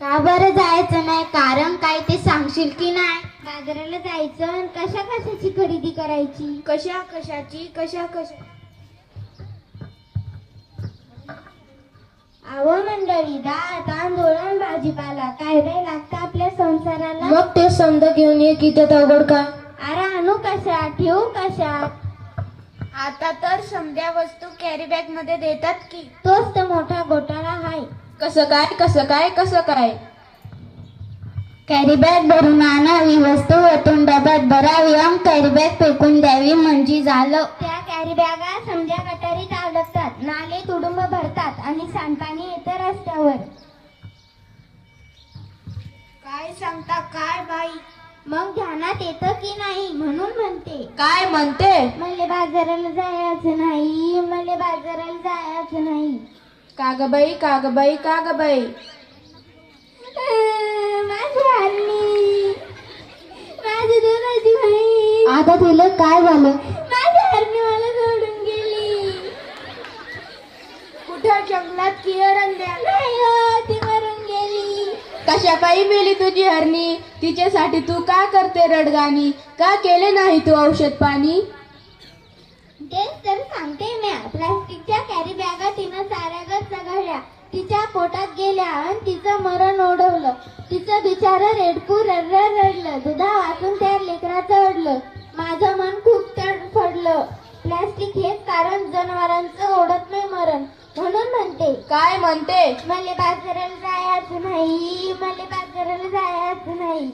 का बरं जायचं नाही? कारण काय ते सांगशील की नाही? बाजाराला जायचं आणि कशा कशाची खरेदी करायची? कशा कशाची? कशा कशा? अहो मंडळी डाळ तांदूळ आणि भाजीपाला काय काय लागतं आपल्या संसाराला? मग ते समज घेऊन ये की त्यात अवघड का अरे आणू कशा? ठेवू कशा? आता तर समध्या वस्तू कॅरी बॅगमध्ये देतात की. तोच तर मोठा घोटाळा कसं काय कसं काय कसं काय? कॅरी बॅग भरून आणावी वस्तू वतून डब्यात भरावी आणि कॅरी बॅग फेकून द्यावी म्हणजे झालं. त्या कॅरी बॅगा समजा गटारीत अडकतात नाले तुडुंब भरतात आणि सांडपाणी येतं रस्त्यावर. काय सांगता काय बाई? मग ध्यानात येतं की नाही म्हणून म्हणते. काय म्हणते? मले बाजाराला जायचं नाही मले बाजाराला जायचं नाही. कागबाई कागबाई कागबाई. हरणी आता तिला काय झालं? हरणी कुठं जंगलात की नाही हो, ती मरून गेली. कशा पायी मेली तुझी हरणी? तिच्यासाठी तू का करते रडगाणी? का केले नाही तू औषध पाणी? तेच तर सांगते मी प्लास्टिकच्या पोटात गेल्या आणि तिचं मरण ओढवलं. तिचं बिचारं रेडकू रडर रडलं. दुधा वाचून त्या लेकराचं ओढलं. माझं मन खूप तडफडलं. प्लास्टिक हेच कारण जनावरांचं ओढत नाही मरण. म्हणून म्हणते काय म्हणते? मले बाजाराला जायचं नाही मले बाजाराला जायचं नाही.